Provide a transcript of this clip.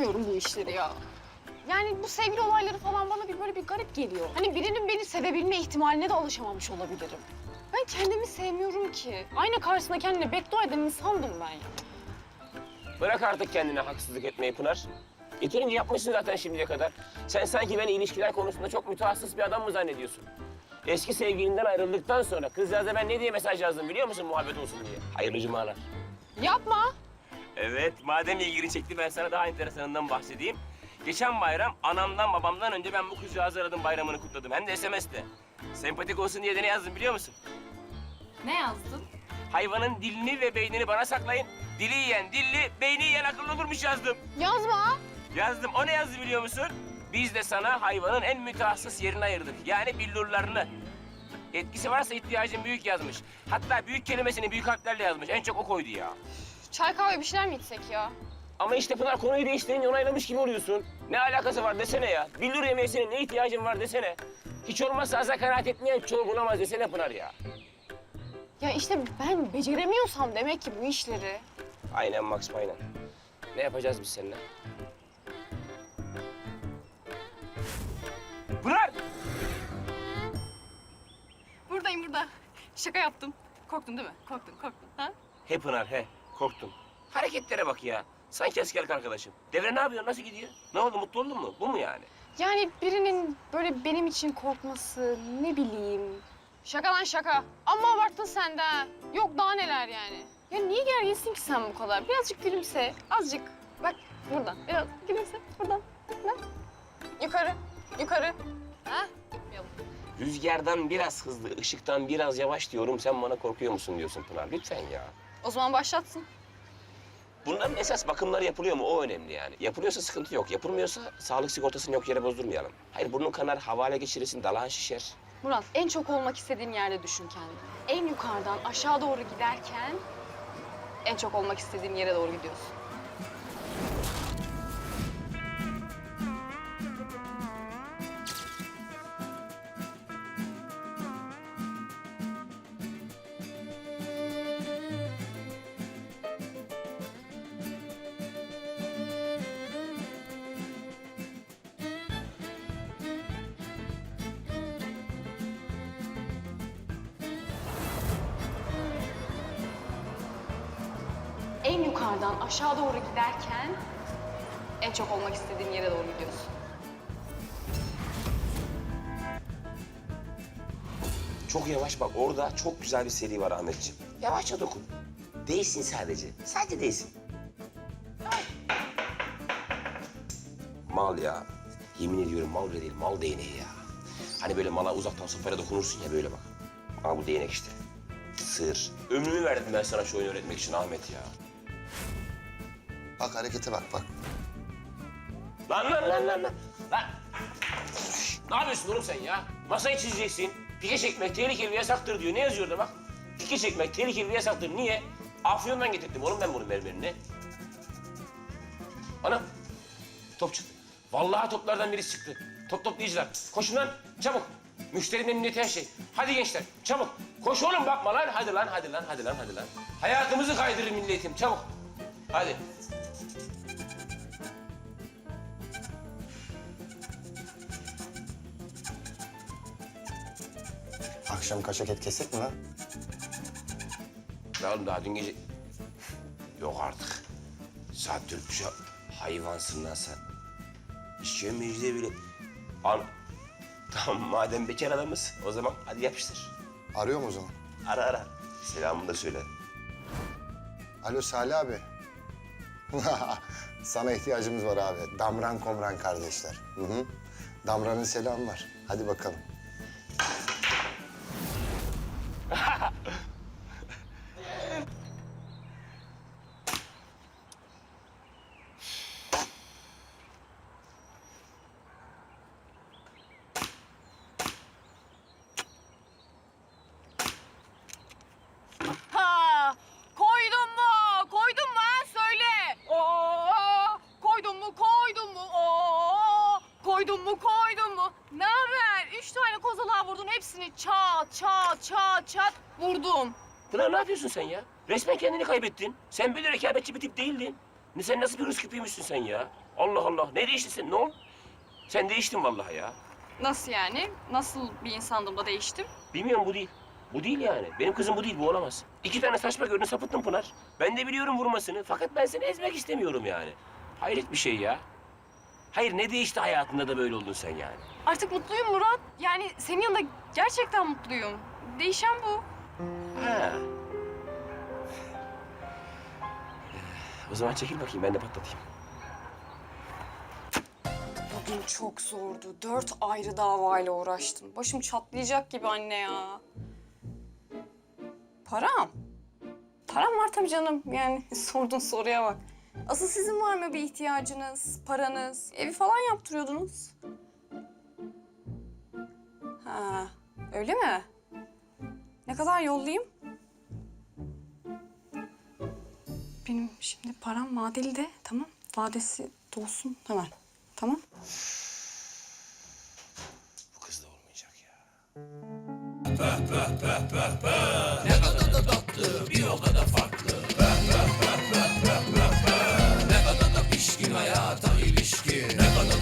anlamıyorum bu işleri ya. Yani bu sevgili olayları falan bana bir böyle bir garip geliyor. Hani birinin beni sevebilme ihtimaline de alışamamış olabilirim. Ben kendimi sevmiyorum ki. Ayna karşısında kendine beddua eden insandım ben ya. Bırak artık kendine haksızlık etmeyi Pınar. Yeterince yapmışsın zaten şimdiye kadar. Sen sanki beni ilişkiler konusunda çok mütehassıs bir adam mı zannediyorsun? Eski sevgilinden ayrıldıktan sonra kızcağıza ben ne diye mesaj yazdım biliyor musun muhabbet olsun diye? Hayırlı cumalar. Yapma. Evet, madem ilgini çekti ben sana daha enteresanından bahsedeyim. Geçen bayram anamdan babamdan önce ben bu kızcağızı aradım bayramını kutladım. Hem de SMS'te. Sempatik olsun diye de ne yazdım biliyor musun? Ne yazdın? Hayvanın dilini ve beynini bana saklayın. Dili yiyen dilli, beyni yiyen akıllı olurmuş yazdım. Yazma. Yazdım. O ne yazdı biliyor musun? Biz de sana hayvanın en mütehassıs yerini ayırdık. Yani billurlarını. Etkisi varsa ihtiyacın büyük yazmış. Hatta büyük kelimesini büyük harflerle yazmış. En çok o koydu ya. Çay kahve bir şeyler mi içsek ya? Ama işte Pınar konuyu değiştirince onaylamış gibi oluyorsun. Ne alakası var desene ya. Billur yemesine ne ihtiyacın var desene. Hiç olmazsa aza kanaat etmeyen çoğu bulamaz desene Pınar ya. Ya işte ben beceremiyorsam demek ki bu işleri. Aynen Max aynen. Ne yapacağız biz seninle? Pınar! Buradayım burada. Şaka yaptım. Korktun değil mi? Korktun, korktun. Ha? He Pınar he. Korktum. Hareketlere bak ya. Sanki askerlik arkadaşım. Devre ne yapıyor? Nasıl gidiyor? Ne oldu? Mutlu oldun mu? Bu mu yani? Yani birinin böyle benim için korkması, ne bileyim. Şaka lan şaka. Ama abarttın sen de ha. Yok daha neler yani. Ya niye gerginsin ki sen bu kadar? Birazcık gülümse, azıcık. Bak buradan, biraz gülümse, buradan. Lan. Yukarı, yukarı. Ha? Rüzgardan biraz hızlı, ışıktan biraz yavaş diyorum. Sen bana korkuyor musun diyorsun Pınar. Lütfen ya. O zaman başlatsın. Bunların esas bakımları yapılıyor mu? O önemli yani. Yapılıyorsa sıkıntı yok. Yapılmıyorsa sağlık sigortasını yok yere bozdurmayalım. Hayır burnun kanar, havale geçirirsin, dalağın şişer. Murat, en çok olmak istediğin yerde düşün kendini. En yukarıdan aşağı doğru giderken en çok olmak istediğin yere doğru gidiyorsun. En yukarıdan aşağı doğru giderken en çok olmak istediğin yere doğru gidiyorsun. Çok yavaş bak orada çok güzel bir seri var Ahmetciğim. Yavaşça dokun. Değsin sadece. Sadece değsin. Mal ya. Yemin ediyorum mal değil, mal değneği ya. Hani böyle mala uzaktan sopayla dokunursun ya böyle bak. Al bu değnek işte. Sır. Ömrümü verdim ben sana şu oyunu öğretmek için Ahmet ya. Bak harekete bak bak. Lan lan lan lan lan. Lan. Ne yapıyorsun oğlum sen ya? Masayı çizeceksin. Pike çekmek tehlikeli ve yasaktır diyor. Ne yazıyor orada bak? Pike çekmek tehlikeli ve yasaktır. Niye? Afyon'dan getirdim oğlum ben bunu mermerini. Ana. Top çıktı. Vallahi toplardan birisi çıktı. Top toplayıcılar. Koşun lan çabuk. Müşteri memnuniyeti her şey. Hadi gençler çabuk. Koş oğlum bakma lan. Hadi lan hadi lan hadi lan hadi lan. Hayatımızı kaydırır milletim çabuk. Hadi. Akşam kaşak et kesek mi lan? Oğlum daha dün gece... Yok artık. Saat dört buçuk. Hayvansın lan sen. İşçiye müjde bile. An... Tamam madem bekar adamız o zaman hadi yapıştır. Arıyor mu o zaman? Ara ara. Selamını da söyle. Alo Salih abi. Sana ihtiyacımız var abi. Damran Komran kardeşler. Hı hı. Damran'ın selamı var. Hadi bakalım. Ha! Koydun mu? Koydun mu ha? Söyle. Oo! Koydun mu? Koydun mu? Oo! Koydun mu? Koydun mu? Ne haber? Üç tane kozalağa vurdun. Hepsini çat çat çat çat vurdum. Pınar ne yapıyorsun sen ya? Resmen kendini kaybettin. Sen böyle rekabetçi bir tip değildin. Ne sen nasıl bir hırs küpüymüşsün sen ya? Allah Allah. Ne değişti sen? Ne oldu? Sen değiştin vallahi ya. Nasıl yani? Nasıl bir insandım da değiştim? Bilmiyorum bu değil. Bu değil yani. Benim kızım bu değil, bu olamaz. İki tane saçma görünü sapıttın Pınar. Ben de biliyorum vurmasını. Fakat ben seni ezmek istemiyorum yani. Hayret bir şey ya. Hayır ne değişti hayatında da böyle oldun sen yani? Artık mutluyum Murat. Yani senin yanında gerçekten mutluyum. Değişen bu. Ha. O zaman çekil bakayım ben de patlatayım. Bugün çok zordu. Dört ayrı davayla uğraştım. Başım çatlayacak gibi anne ya. Param? Param var tabii canım. Yani sorduğun soruya bak. Asıl sizin var mı bir ihtiyacınız, paranız? Evi falan yaptırıyordunuz. Ha, öyle mi? Ne kadar yollayayım? Benim şimdi param vadeli de tamam. Vadesi dolsun hemen. Tamam. Bu kız da olmayacak ya. Ne kadar da tatlı, bir o kadar farklı ilişkin hayata ilişkin. Ne kadar